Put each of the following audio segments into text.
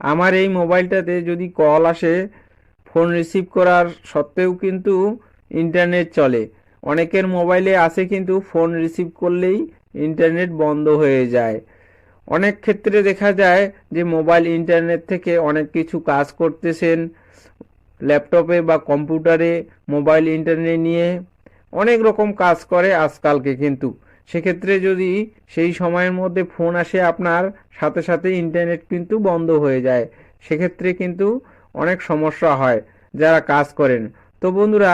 আমার এই মোবাইলটাতে যদি কল আসে, ফোন রিসিভ করার সত্ত্বেও কিন্তু ইন্টারনেট চলে। অনেকের মোবাইলে আসে কিন্তু ফোন রিসিভ করলেই ইন্টারনেট বন্ধ হয়ে যায়। অনেক ক্ষেত্রে দেখা যায় যে মোবাইল ইন্টারনেট থেকে অনেক কিছু কাজ করতেছেন, ল্যাপটপে বা কম্পিউটারে মোবাইল ইন্টারনেট নিয়ে অনেক রকম কাজ করে আজকালকে কিন্তু। সেক্ষেত্রে যদি সেই সময়ের মধ্যে ফোন আসে আপনার, সাথে সাথে ইন্টারনেট কিন্তু বন্ধ হয়ে যায়। সেক্ষেত্রে কিন্তু অনেক সমস্যা হয় যারা কাজ করেন। তো বন্ধুরা,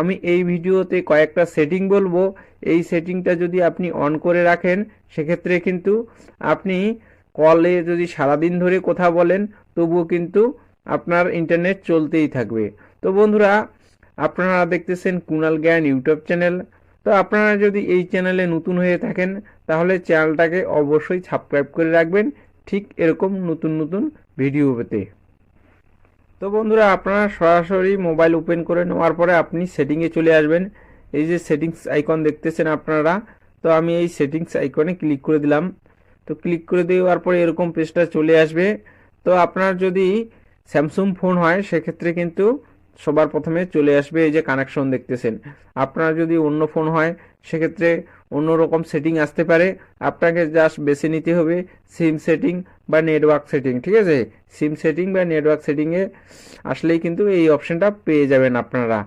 আমি এই ভিডিওতে কয়েকটা সেটিং বলব। এই সেটিংটা যদি আপনি অন করে রাখেন, সেক্ষেত্রে কিন্তু আপনি কলে যদি সারাদিন ধরে কথা বলেন, তবুও কিন্তু আপনার ইন্টারনেট চলতেই থাকবে। তো বন্ধুরা, আপনারা দেখতেছেন কুনাল জ্ঞান ইউটিউব চ্যানেল। তো আপনারা যদি এই চ্যানেলে নতুন হয়ে থাকেন, তাহলে চ্যানেলটাকে অবশ্যই সাবস্ক্রাইব করে রাখবেন। ঠিক এরকম নতুন নতুন ভিডিও পেতে। তো বন্ধুরা, আপনারা সরাসরি মোবাইল ওপেন করে নেওয়ার পরে আপনি সেটিংয়ে চলে আসবেন। এই যে সেটিংস আইকন দেখতেছেন আপনারা, তো আমি এই সেটিংস আইকনে ক্লিক করে দিলাম। তো ক্লিক করে দেওয়ার পরে এরকম পেজটা চলে আসবে। তো আপনার যদি স্যামসুং ফোন হয়, সেক্ষেত্রে কিন্তু সবার প্রথমে চলে আসবে এই যে কানেকশন দেখতেছেন। আপনার যদি অন্য ফোন হয়, সেক্ষেত্রে অন্য রকম সেটিং আসতে পারে। আপনাকে জাস্ট বেছে নিতে হবে সিম সেটিং বা নেটওয়ার্ক সেটিং ঠিক আছে? সিম সেটিং বা নেটওয়ার্ক সেটিংয়ে আসলেই কিন্তু এই অপশনটা পেয়ে যাবেন আপনারা।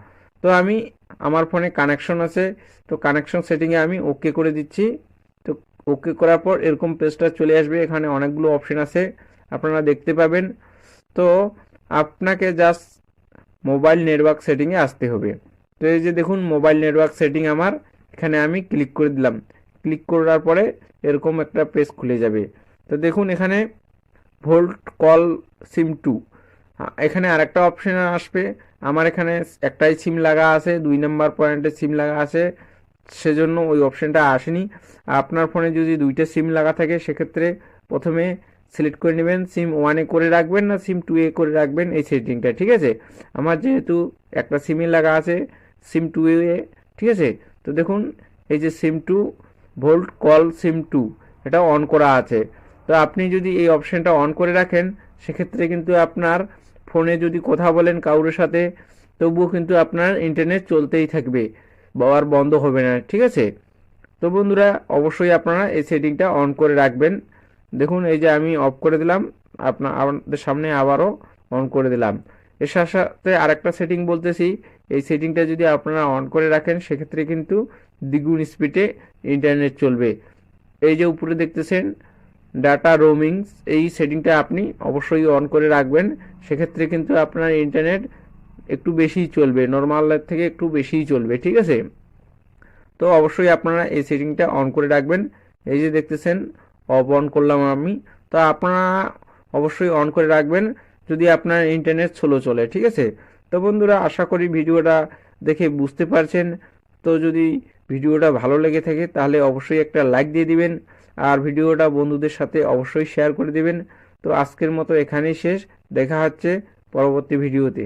তো আমি, আমার ফোনে কানেকশন আছে। তো কানেকশন সেটিংয়ে আমি ওকে করে দিচ্ছি। তো ওকে করার পর এরকম পেজটা চলে আসবে। এখানে অনেকগুলো অপশন আছে। আপনারা দেখতে পাবেন। তো আপনাকে জাস্ট মোবাইল নেটওয়ার্ক সেটিংয়ে আসতে হবে। তো এই যে দেখুন মোবাইল নেটওয়ার্ক সেটিং আমার, এখানে আমি ক্লিক করে দিলাম। ক্লিক করার পরে এরকম একটা পেজ খুলে যাবে। তো দেখুন, এখানে ভোল্ট কল সিম টু এখানে আরেকটা অপশন আসবে। আমার এখানে একটাই সিম লাগা আছে, দুই নাম্বার পয়েন্টে সিম লাগা আছে। সেজন্য ওই অপশনটা আসেনি। আপনার ফোনে যদি দুইটা সিম লাগা থাকে, সেক্ষেত্রে প্রথমে সিলেক্ট করে নেবেন সিম ওয়ানে করে রাখবেন না সিম টু এ করে রাখবেন এই সেটিংটা ঠিক আছে? আমার যেহেতু একটা সিমই লাগা আছে সিম টু এ, ঠিক আছে? তো দেখুন, এই যে SIM two VoLTE call SIM two এটা অন করা আছে। তো আপনি যদি এই অপশানটা অন করে রাখেন, সেক্ষেত্রে কিন্তু আপনার ফোনে যদি কথা বলেন কারোর সাথে, তবুও কিন্তু আপনার ইন্টারনেট চলতেই থাকবে বা আর বন্ধ হবে না, ঠিক আছে? তো বন্ধুরা, অবশ্যই আপনারা এই সেটিংটা অন করে রাখবেন। দেখুন, এই যে আমি অফ করে দিলাম আপনার আমাদের সামনে আবারও অন করে দিলাম। এর সাথে সাথে আরেকটা সেটিং বলতেছি, এই সেটিংটা যদি আপনারা অন করে রাখেন, সেক্ষেত্রে কিন্তু দ্বিগুণ স্পিডে ইন্টারনেট চলবে। এই যে উপরে দেখতেছেন ডাটা রোমিংস এই সেটিংটা আপনি অবশ্যই অন করে রাখবেন। সেক্ষেত্রে কিন্তু আপনার ইন্টারনেট একটু বেশিই চলবে নর্মালের থেকে একটু বেশিই চলবে, ঠিক আছে? তো অবশ্যই আপনারা এই সেটিংটা অন করে রাখবেন। এই যে দেখতেছেন অফ অন করলাম আমি। তো আপনারা অবশ্যই অন করে রাখবেন যদি আপনার ইন্টারনেট স্লো চলে, ঠিক আছে? তো বন্ধুরা, আশা করি ভিডিওটা দেখে বুঝতে পারছেন। তো যদি ভিডিওটা ভালো লেগে থাকে, তাহলে অবশ্যই একটা লাইক দিয়ে দিবেন আর ভিডিওটা বন্ধুদের সাথে অবশ্যই শেয়ার করে দিবেন। তো আজকের মতো এখানেই শেষ। দেখা হচ্ছে পরবর্তী ভিডিওতে।